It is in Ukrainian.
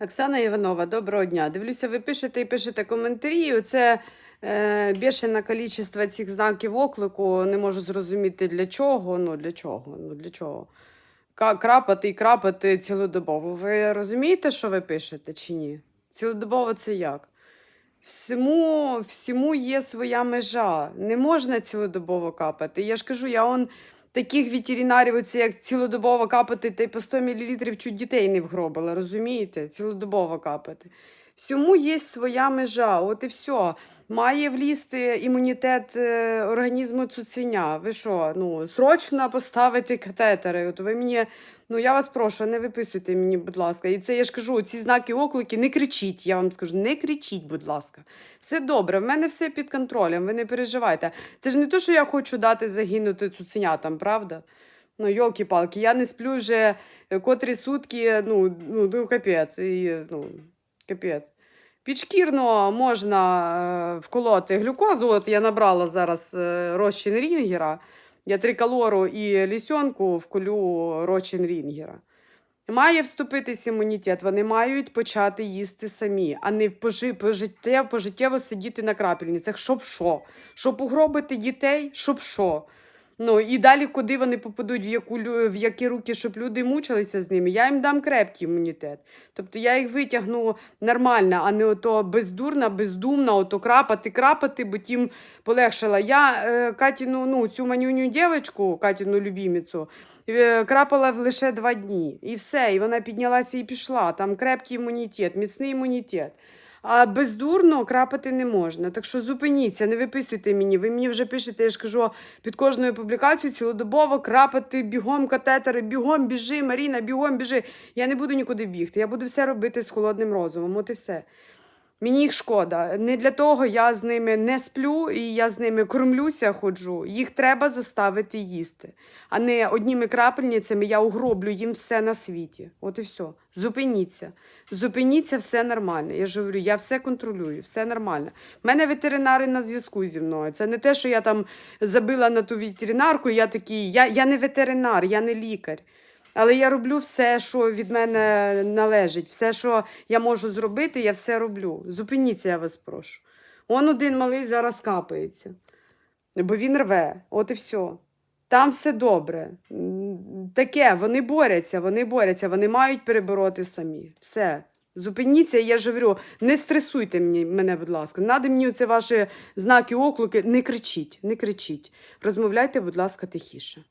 Оксана Іванова, доброго дня. Дивлюся, ви пишете і пишете коментарі. і Оце е, бешене кількість цих знаків оклику. Не можу зрозуміти для чого. Ну для чого? Ну для чого? Крапати і крапати цілодобово. Ви розумієте, що ви пишете чи ні? Цілодобово це як? Всьому, всьому є своя межа. Не можна цілодобово капати. Я ж кажу, я он таких ветеринарів, оці, як цілодобово капати, та й по 100 мл чуть дітей не вгробила, розумієте? Цілодобово капати. Всьому є своя межа, от і все. Має влізти імунітет е, організму цуценя. Ви що, ну, срочно поставити катетери. От ви мені, ну я вас прошу, не виписуйте мені, будь ласка. І це я ж кажу, ці знаки оклики, не кричіть, я вам скажу, не кричіть, будь ласка. Все добре, в мене все під контролем, ви не переживайте. Це ж не то, що я хочу дати загинути цуценятам, правда? Ну, йолки-палки, я не сплю вже котрі сутки, ну, ну, ну капець, і, ну, капець. Підшкірно можна е, вколоти глюкозу. От я набрала зараз е, розчин рінгера. Я триколору і лісьонку вколю розчин рінгера. Має вступитись імунітет, вони мають почати їсти самі, а не пожи, пожиттєво, пожиттєво сидіти на крапельницях. Щоб що? Щоб угробити дітей, щоб що? Ну і далі, куди вони попадуть, в, яку, в які руки, щоб люди мучилися з ними, я їм дам крепкий імунітет. Тобто я їх витягну нормально, а не ото бездурна, бездумна, ото крапати, крапати, бо тим полегшила. Я е, Катіну, ну, цю манюню дівчинку, Катіну любіміцю, е, крапала в лише два дні. І все, і вона піднялася і пішла. Там крепкий імунітет, міцний імунітет. А бездурно крапати не можна. Так що зупиніться, не виписуйте мені. Ви мені вже пишете, я ж кажу, під кожною публікацією цілодобово крапати, бігом катетери, бігом біжи, Маріна, бігом біжи. Я не буду нікуди бігти. Я буду все робити з холодним розумом. От і все. Мені їх шкода. Не для того я з ними не сплю і я з ними кормлюся, ходжу. Їх треба заставити їсти. А не одніми крапельницями я угроблю їм все на світі. От і все. Зупиніться. Зупиніться, все нормально. Я ж говорю, я все контролюю, все нормально. У мене ветеринари на зв'язку зі мною. Це не те, що я там забила на ту ветеринарку, я такий. Я, я не ветеринар, я не лікар. Але я роблю все, що від мене належить, все, що я можу зробити, я все роблю. Зупиніться, я вас прошу. Он один малий зараз капається, бо він рве, от і все. Там все добре. Таке, вони борються, вони борються, вони мають перебороти самі. Все. Зупиніться, я ж говорю, не стресуйте мені, мене, будь ласка. Надо мені це ваші знаки оклики. Не кричіть, не кричіть. Розмовляйте, будь ласка, тихіше.